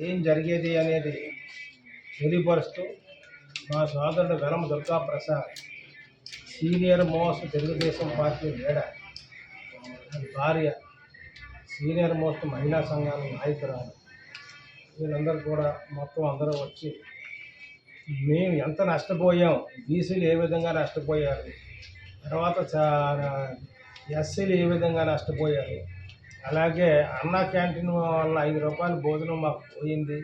ఏం జరిగేది అనేది తెలియపరుస్తూ మా సోదరుడు Velam Durga Prasad senior most Telugu Desam party leader భార్య సీనియర్ మోస్ట్ మహిళా సంఘాల నాయకురాలు. వీళ్ళందరూ కూడా మొత్తం అందరూ వచ్చి మేము ఎంత నష్టపోయాం? బీసీలు ఏ విధంగా నష్టపోయారు? తర్వాత చా- ఎస్సీలు ఏ విధంగా నష్టపోయారు? అలాగే అన్నా క్యాంటీన్ వల్ల ఐదు రూపాయల భోజనం మాకు పోయింది.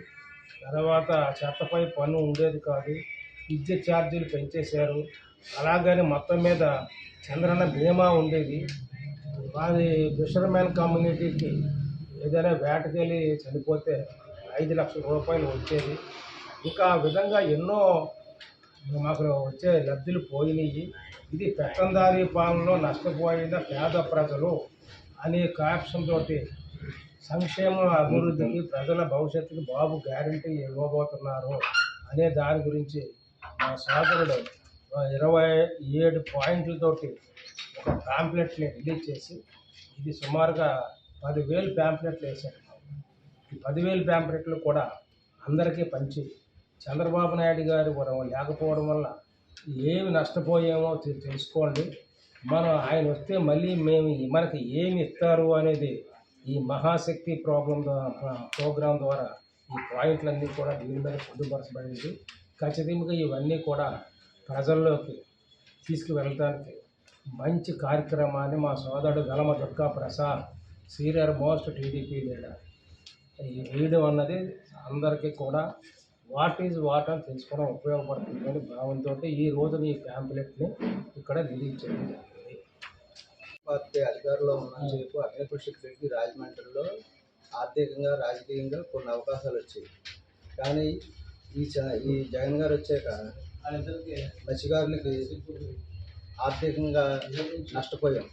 తర్వాత చెత్తపై పన్ను ఉండేది కాదు. విద్యుత్ ఛార్జీలు పెంచేశారు. అలాగని మొత్తం మీద చంద్రన్న బీమా ఉండేది. వారి ఫిషర్మెన్ కమ్యూనిటీకి ఏదైనా వేటకెళ్ళి చనిపోతే ఐదు లక్షల రూపాయలు వచ్చేది. ఇంకా ఆ విధంగా ఎన్నో మాకు వచ్చే లబ్ధులు పోయినాయి. ఇది పెత్తందారీ పాలనలో నష్టపోయిన పేద ప్రజలు అనేక ఆప్షన్తో సంక్షేమ అభివృద్ధికి ప్రజల భవిష్యత్తుకి బాబు గ్యారంటీ ఇవ్వబోతున్నారు అనే దాని గురించి మా సోదరుడు ఇరవై ఏడు పాయింట్లతోటి ఒక ప్యాంప్లెట్ని రిలీజ్ చేసి ఇది సుమారుగా పదివేలు ప్యాంప్లెట్లు వేశాడు. ఈ పదివేలు ప్యాంప్లెట్లు కూడా అందరికీ పంచి చంద్రబాబు నాయుడు గారు లేకపోవడం వల్ల ఏమి నష్టపోయామో తెలుసుకోండి. మనం ఆయన వస్తే మళ్ళీ మేము మనకి ఏమి ఇస్తారు అనేది ఈ మహాశక్తి ప్రోగ్రాం ద్వారా ప్రోగ్రాం ద్వారా ఈ పాయింట్లన్నీ కూడా దీని మీద పొందుపరచబడింది. ఖచ్చితంగా ఇవన్నీ కూడా ప్రజల్లోకి తీసుకువెళ్ళటానికి మంచి కార్యక్రమాన్ని మా సోదరుడు Galama Durga Prasad senior most TDP leader. ఈ వేయడం అన్నది అందరికీ కూడా వాట్ ఈజ్ వాట్ అని తెలుసుకోవడం ఉపయోగపడుతుంది అని భావంతో ఈ రోజున ఈ ప్యాంప్లెట్ని ఇక్కడ రిలీజ్ చేయడం పార్టీ అధికారంలో ఉన్నంతసేపు అగ్నిపుష్టికి రెడ్డి రాజమండ్రిలో ఆర్థికంగా రాజకీయంగా కొన్ని అవకాశాలు వచ్చాయి. కానీ ఈ ఈ జగన్ గారు వచ్చాక మత్స్యకారులకి ఆర్థికంగా నష్టపోయాం.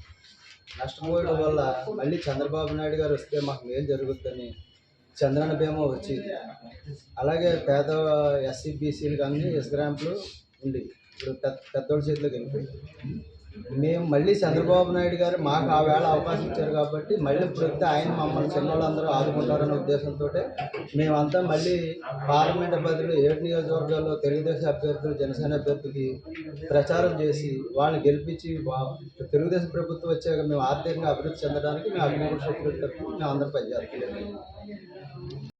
నష్టపోయడం వల్ల మళ్ళీ చంద్రబాబు నాయుడు గారు వస్తే మాకు మేలు జరుగుతుందని చంద్రన బీమా వచ్చింది. అలాగే పేద ఎస్సీ బీసీలు కానీ ఎస్గ్రాంపులు ఉంది ఇప్పుడు పెద్ద పెద్దోళ్ళ చేతిలోకి వెళ్ళిపోయి మేము మళ్ళీ చంద్రబాబు నాయుడు గారు మాకు ఆ వేళ అవకాశం ఇచ్చారు కాబట్టి మళ్ళీ ఇప్పుడు ఆయన మమ్మల్ని చిన్నవాళ్ళందరూ ఆదుకుంటారనే ఉద్దేశంతో మేమంతా మళ్ళీ పార్లమెంట్ అభ్యర్థులు ఏడు నియోజకవర్గాల్లో తెలుగుదేశం అభ్యర్థులు జనసేన అభ్యర్థికి ప్రచారం చేసి వాళ్ళని గెలిపించి తెలుగుదేశం ప్రభుత్వం వచ్చాక మేము ఆర్థికంగా అభివృద్ధి చెందడానికి మేము అభివృద్ధి తరఫున మేము అందరూ పనిచేస్తాం.